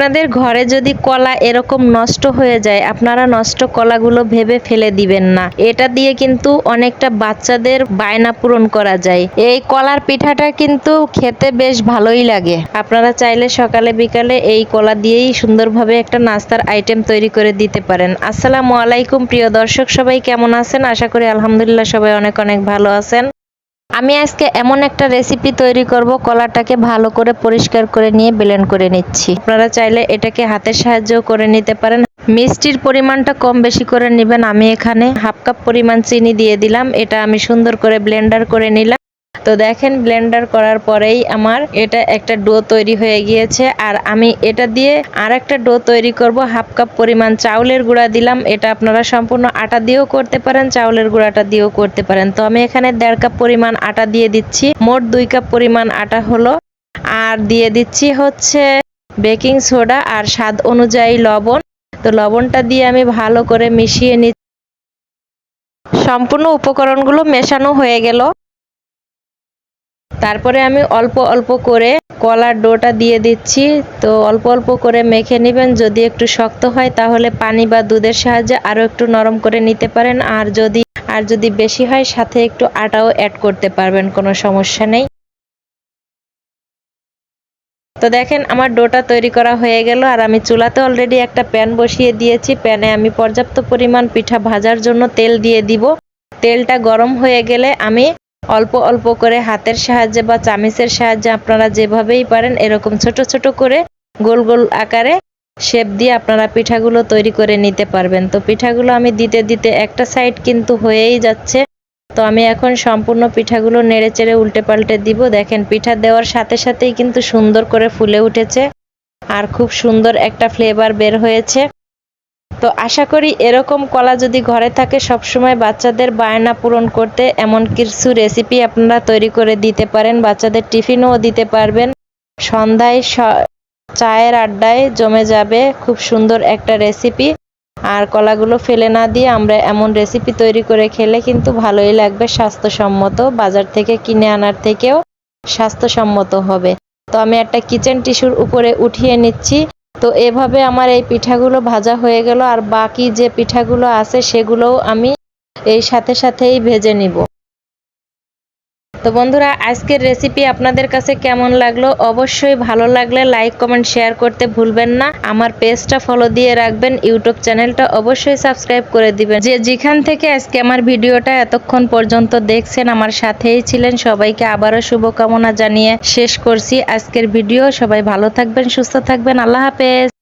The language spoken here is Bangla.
আপনাদের ঘরে যদি কলা এরকম নষ্ট হয়ে যায়, আপনারা নষ্ট কলাগুলো ভেবে ফেলে দিবেন না। এটা দিয়ে কিন্তু অনেকটা বাচ্চাদের বায়না পূরণ করা যায়। এই কলার পিঠাটা কিন্তু খেতে বেশ ভালোই লাগে। আপনারা চাইলে সকালে, বিকালে এই কলা দিয়েই সুন্দরভাবে একটা নাস্তার আইটেম তৈরি করে দিতে পারেন। আসসালামু আলাইকুম, প্রিয় দর্শক সবাই কেমন আছেন? আশা করি আলহামদুলিল্লাহ সবাই অনেক অনেক ভালো আছেন। আমি আজকে এমন একটা রেসিপি তৈরি করব, কলাটাকে ভালো করে পরিষ্কার করে নিয়ে ব্লেন্ড করে নিচ্ছি। আপনারা চাইলে এটাকে হাতের সাহায্যেও করে নিতে পারেন। মিষ্টির পরিমাণটা কম বেশি করে নেবেন। আমি এখানে হাফ কাপ পরিমাণ চিনি দিয়ে দিলাম। এটা আমি সুন্দর করে ব্লেন্ডার করে নিলাম। তো দেখেন ব্লেন্ডার করার পরেই আমার এটা একটা ডো তৈরি হয়ে গিয়েছে। আর আমি এটা দিয়ে আর একটা ডো তৈরি করব। হাফ কাপ পরিমাণ চাউলের গুঁড়া দিলাম। এটা আপনারা সম্পূর্ণ আটা দিয়েও করতে পারেন, চাউলের গুঁড়াটা দিয়েও করতে পারেন। তো আমি এখানে দেড় কাপ পরিমাণ আটা দিয়ে দিচ্ছি। মোট দুই কাপ পরিমাণ আটা হলো। আর দিয়ে দিচ্ছি হচ্ছে বেকিং সোডা আর স্বাদ অনুযায়ী লবণ। তো লবণটা দিয়ে আমি ভালো করে মিশিয়ে নিচ্ছি। সম্পূর্ণ উপকরণগুলো মেশানো হয়ে গেল। তারপরে আমি অল্প অল্প করে কলার ডোটা দিয়ে দিচ্ছি। তো অল্প অল্প করে মেখে নেবেন। যদি একটু শক্ত হয় তাহলে পানি বা দুধের সাহায্যে আরও একটু নরম করে নিতে পারেন। আর যদি আর যদি বেশি হয় সাথে একটু আটাও অ্যাড করতে পারবেন, কোনো সমস্যা নেই। তো দেখেন আমার ডোটা তৈরি করা হয়ে গেল। আর আমি চুলাতে অলরেডি একটা প্যান বসিয়ে দিয়েছি। প্যানে আমি পর্যাপ্ত পরিমাণ পিঠা ভাজার জন্য তেল দিয়ে দিব। তেলটা গরম হয়ে গেলে আমি অল্প অল্প করে হাতের সাহায্যে বা চামিচের সাহায্যে আপনারা যেভাবেই পারেন এরকম ছোট ছোট করে গোল গোল আকারে শেপ দিয়ে আপনারা পিঠাগুলো তৈরি করে নিতে পারবেন। তো পিঠাগুলো আমি দিতে দিতে একটা সাইড কিন্তু হয়েই যাচ্ছে। তো আমি এখন সম্পূর্ণ পিঠাগুলো নেড়ে চেড়ে উল্টে পাল্টে দিব। দেখেন, পিঠা দেওয়ার সাথে সাথেই কিন্তু সুন্দর করে ফুলে উঠেছে। আর খুব সুন্দর একটা ফ্লেভার বের হয়েছে। তো আশা করি এরকম কলা যদি ঘরে থাকে, সবসময় বাচ্চাদের বায়না পূরণ করতে এমন কিছু রেসিপি আপনারা তৈরি করে দিতে পারেন, বাচ্চাদের টিফিনও দিতে পারবেন। সন্ধ্যায় চায়ের আড্ডায় জমে যাবে খুব সুন্দর একটা রেসিপি আর কলাগুলো ফেলে না দিয়ে আমরা এমন রেসিপি তৈরি করে খেলে কিন্তু ভালোই লাগবে, স্বাস্থ্যসম্মত, বাজার থেকে কিনে আনার থেকেও স্বাস্থ্যসম্মত হবে। তো আমি একটা কিচেন টিস্যুর উপরে উঠিয়ে নিচ্ছি। তো এভাবে আমার এই পিঠাগুলো ভাজা হয়ে গেল আর বাকি যে পিঠাগুলো আছে সেগুলোও আমি এই সাথে সাথেই ভেজে নিব। তো বন্ধুরা, আজকের রেসিপি আপনাদের কাছে কেমন লাগল? অবশ্যই ভালো লাগলে লাইক কমেন্ট শেয়ার করতে ভুলবেন না। আমার পেজটা ফলো দিয়ে রাখবেন ইউটিউব চ্যানেলটা অবশ্যই সাবস্ক্রাইব করে দিবেন। যে যেখান থেকে আজকে আমার ভিডিওটা এতক্ষণ পর্যন্ত দেখছেন, আমার সাথেই ছিলেন। সবাইকে আবারও শুভকামনা জানিয়ে শেষ করছি আজকের ভিডিও সবাই ভালো থাকবেন, সুস্থ থাকবেন। আল্লাহ হাফেজ।